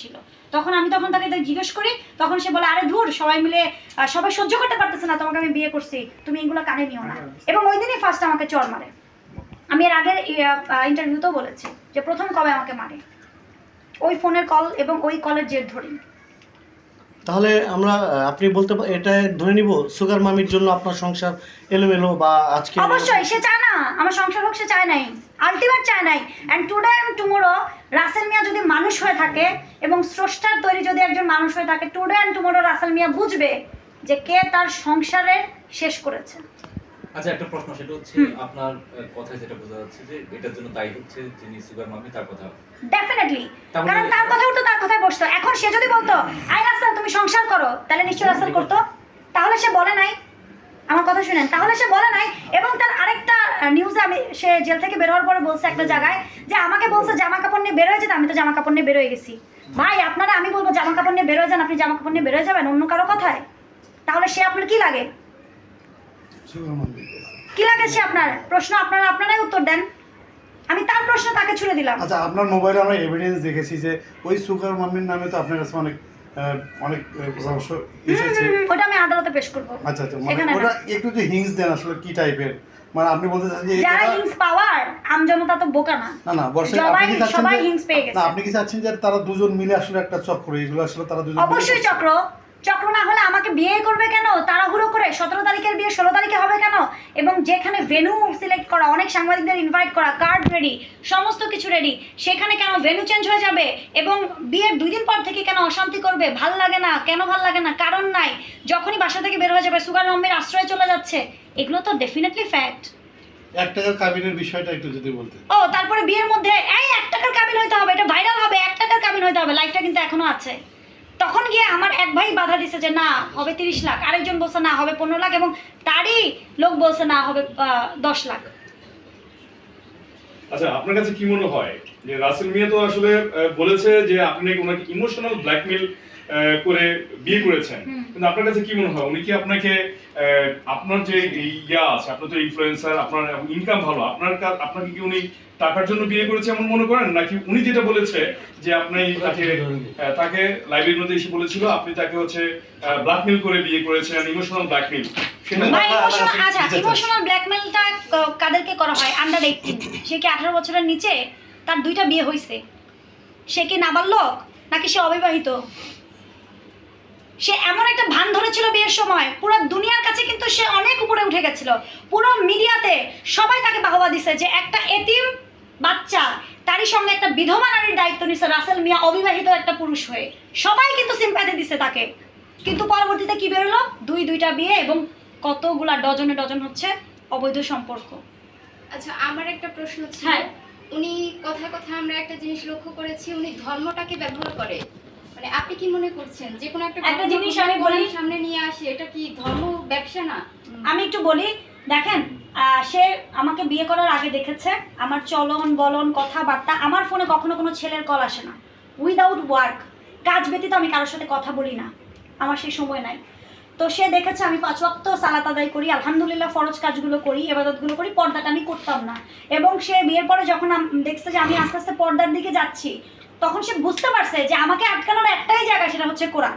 ছিল। তখন আমি তখন তাকে জিজ্ঞেস করি, তখন সে বলে, আরে ধুর, সবাই মিলে সবাই সহ্য করতে পারতেছে না, তোমাকে আমি বিয়ে করছি, তুমি এগুলো কানে নিও না। এবং ওই দিনই ফার্স্ট আমাকে চর মারে। আমি এর আগের ইন্টারভিউতেও বলেছি যে, প্রথম কবে আমাকে মারে? ওই ফোনের কল এবং ওই কলের জের ধরি তাহলে আমরা আপনি বলতে এটা ধরে নিব, সুগার মামির জন্য আপনার সংসার এলোমেলো বা আজকে অবশ্যই, সে চায় না, আমার সংসার হোক, সে চায় নাই। আলটিমেট চায় নাই। And today and tomorrow Rasel Mia যদি মানুষ হয়ে থাকে এবং স্রষ্টার তৈরি যদি একজন মানুষ হয়ে থাকে today and tomorrow Rasel Mia বুঝবে যে কে তার সংসারের শেষ করেছে। আচ্ছা একটা প্রশ্ন সেটা হচ্ছে আপনার কথায় যেটা বোঝা যাচ্ছে যে এটার জন্য দায়ী হচ্ছে যিনি সুগার মামি তার কথা। ডেফিনেটলি কারণ তার কথা উঠতো তার কথায় বসতো। এখন সে যদি বলতো আই রাসেল তুমি সংসার করো তাহলে নিশ্চয়ই রাসেল করতো? তাহলে সে বলে নাই। আমার কথা শুনেন। তাহলে সে বলে নাই এবং তার আরেকটা নিউজে আমি সে জেল থেকে বের হওয়ার পরে বলছে একটা জায়গায় যে আমাকে বলছে জামা কাপড় নিয়ে বের হয়ে যেতে আমি তো জামা কাপড় নিয়ে বের হয়ে গেছি। ভাই আপনারা আমি বলব জামা কাপড় নিয়ে বের হয়ে যান আপনি জামা কাপড় নিয়ে বের হয়ে যাবেন অন্য কারও কথায়? তাহলে সে আপনার কি লাগে? কি লাগে সে আপনার? প্রশ্ন আপনারা আপনারাই উত্তর দেন। আমি তার প্রশ্ন তাকে ছুড়ে দিলাম। আচ্ছা আপনার মোবাইলে আমরা এভিডেন্স দেখেছি যে ওই সুগার মামির নামে তো আপনার কাছে অনেক অনেক পরামর্শ এসেছে। ওটা আমি আদালতে পেশ করব। আচ্ছা আচ্ছা মানে ওটা একটু যে হিংস দেন আসলে কি টাইপের মানে আপনি বলতে চাচ্ছেন যে যারা হিংস পাওয়ার আমজনতা তো বোকা না। না না বর্ষে আপনি কি চাচ্ছেন সবাই যে- হিংস পেয়ে গেছে। না আপনি কি চাচ্ছেন যে তারা দুজন মিলে আসলে একটা চক্র এগুলো আসলে তারা দুজন অবশ্যই চক্র। চক্র না হলে আমাকে বিয়ে করবে কেন? তাড়াহুড়ো করে সতেরো তারিখের বিয়ে ষোলো তারিখে হবে কেন? এবং যেখানে ভেনু সিলেক্ট করা অনেক সাংবাদিকদের ইনভাইট করা কার্ড রেডি সমস্ত কিছু রেডি সেখানে কেন ভেনু চেঞ্জ হয়ে যাবে? এবং বিয়ের দুই দিন পর থেকে কেন অশান্তি করবে? ভালো লাগে না কেন ভালো লাগে না? কারণ নাই। যখনই বাসা থেকে বের হয়ে যাবে সুগার মম্মির আশ্রয়ে চলে যাচ্ছে। এগুলো তো ডেফিনেটলি ফ্যাক্ট এক টাকার কাবিনের বিষয়টা একটু যদি বলতেন। ও তারপরে বিয়ের মধ্যে এই এক টাকার কাবিন হইতে হবে এটা ভাইরাল হবে এক টাকার কাবিন হইতে হবে লাইফটা কিন্তু এখনও আছে। তখন গিয়ে আমার এক ভাই বাধা দিছে যে না, হবে তিরিশ লাখ। আরেকজন বলছে, না, হবে পনেরো লাখ এবং তারই লোক বলছে, না, হবে দশ লাখ। আচ্ছা আপনার কাছে কি মনে হয় যে রাসেল মিয়া তো আসলে বলেছে যে আপনি নাকি ওনাকে ইমোশনাল ব্ল্যাকমেল করে বিয়ে করেছেন। কিন্তু আপনার কাছে কি মনে হয়? উনি কি আপনাকে আপনার যে ইয়া আছে আপনার তো ইনফ্লুয়েন্সার আপনার ইনকাম ভালো আপনার আপনাকে কি উনি টাকার জন্য বিয়ে করেছে এমন মনে করেন? নাকি উনি যেটা বলেছে যে আপনি তাকে তাকে লাইব্রেরির মধ্যে এসে বলেছিল আপনি তাকে হচ্ছে ব্ল্যাকমেল করে বিয়ে করেছেন ইমোশনাল ব্ল্যাকমেল আচ্ছা, ইমোশনাল ব্ল্যাকমেলটা কাদেরকে করা হয়? আন্ডার এইটিন সে কি আঠারো বছরের নিচে তার দুইটা বিয়ে হয়েছে সে কি নাবালক? নাকি সে অবিবাহিত? সে এমন একটা ভান ধরেছিল বিয়ের সময়। পুরো দুনিয়ার কাছে কিন্তু সে অনেক উপরে উঠে গেছিল। পুরো মিডিয়াতে সবাই তাকে বাহবা দিছে যে একটা এতিম বাচ্চা তারই সঙ্গে একটা বিধবা নারীর দায়িত্ব নিছে রাসেল মিয়া অবিবাহিত একটা পুরুষ হয়ে। সবাই কিন্তু সিম্প্যাথি দিছে তাকে। কিন্তু পরবর্তীতে কি বেরোলো? দুই দুইটা বিয়ে এবং কতগুলা ডজনে ডজন হচ্ছে অবৈধ সম্পর্ক। আচ্ছা আমার একটা প্রশ্ন ছিল। হ্যাঁ। উনি কথায় কথায় আমরা একটা জিনিস লক্ষ্য করেছি উনি ধর্মটাকে ব্যবহার করে। মানে আপনি কি মনে করছেন? যে কোনো একটা একটা জিনিস আমি বলি- সামনে নিয়ে আসে এটা কি ধর্ম ব্যবসা না? আমি একটু বলি দেখেন সে আমাকে বিয়ে করার আগে দেখেছে আমার চলন বলন কথাবার্তা আমার ফোনে কখনো কোনো ছেলের কল আসে না। উইদাউট ওয়ার্ক কাজ ব্যতীত আমি কারোর সাথে কথা বলি না। আমার সেই সময় নাই। তো সে দেখেছে আমি পাঁচ ওয়াক্ত সালাত আদায় করি আলহামদুলিল্লাহ ফরজ কাজগুলো করি এবাদতগুলো করি পর্দাটা আমি করতাম না। এবং সে বিয়ের পরে যখন দেখছে যে আমি আস্তে আস্তে পর্দার দিকে যাচ্ছি তখন সে বুঝতে পারছে যে আমাকে আটকানোর একটাই জায়গা সেটা হচ্ছে কোরআন।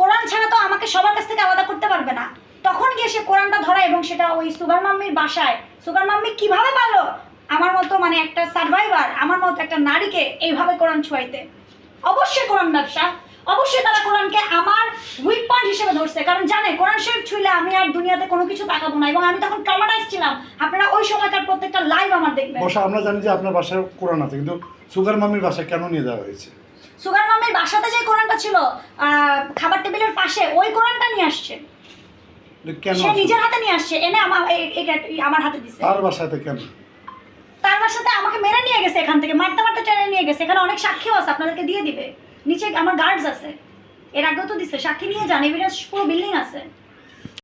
কোরআন ছাড়া তো আমাকে সবার কাছ থেকে আলাদা করতে পারবে না। তখন গিয়ে সে কোরআনটা ধরা এবং সেটা ওই সুগার মাম্মির বাসায়, সুগার মাম্মি কীভাবে পারল? আমার মতো মানে একটা সার্ভাইভার আমার মতো একটা নারীকে এইভাবে কোরআন ছুঁয়াইতে। অবশ্যই কোরআন ব্যবসা। অবশ্যই তারা কোরআনকে আমার উইক পয়েন্ট হিসেবে ধরছে। কারণ জানে কোরআন শরীফ ছুঁইলে আমি আর দুনিয়াতে কোনো কিছু তাকাবো না এবং আমি তখন ট্রমাটাইজ ছিলাম। আপনারা ওই সময়কার প্রত্যেকটা লাইভ আমার দেখবেন। বর্ষা আমরা জানি যে আপনার বাসায় কোরআন আছে কিন্তু সুগার মামির বাসায় কেন নিয়ে যাওয়া হয়েছে? সুগার মাম্মির বাসাতে যে কোরআনটা ছিল খাবার টেবিলের পাশে ওই কোরআনটা নিয়ে আসছে। সে নিজের হাতে নিয়ে আসছে এনে আমার আমার হাতে দিছে। তার বাসাতে কেন? তার সাথে আমাকে মেরে নিয়ে গেছে এখান থেকে মারতে মারতে টেনে নিয়ে গেছে। এখানে অনেক সাক্ষীও আছে আপনাদেরকে দিয়ে দিবে। নিচে আমার গার্ডস আছে। এর আগেও তো দিছে। সাক্ষী নিয়ে জানে বিরাজ পুরো বিল্ডিং আছে।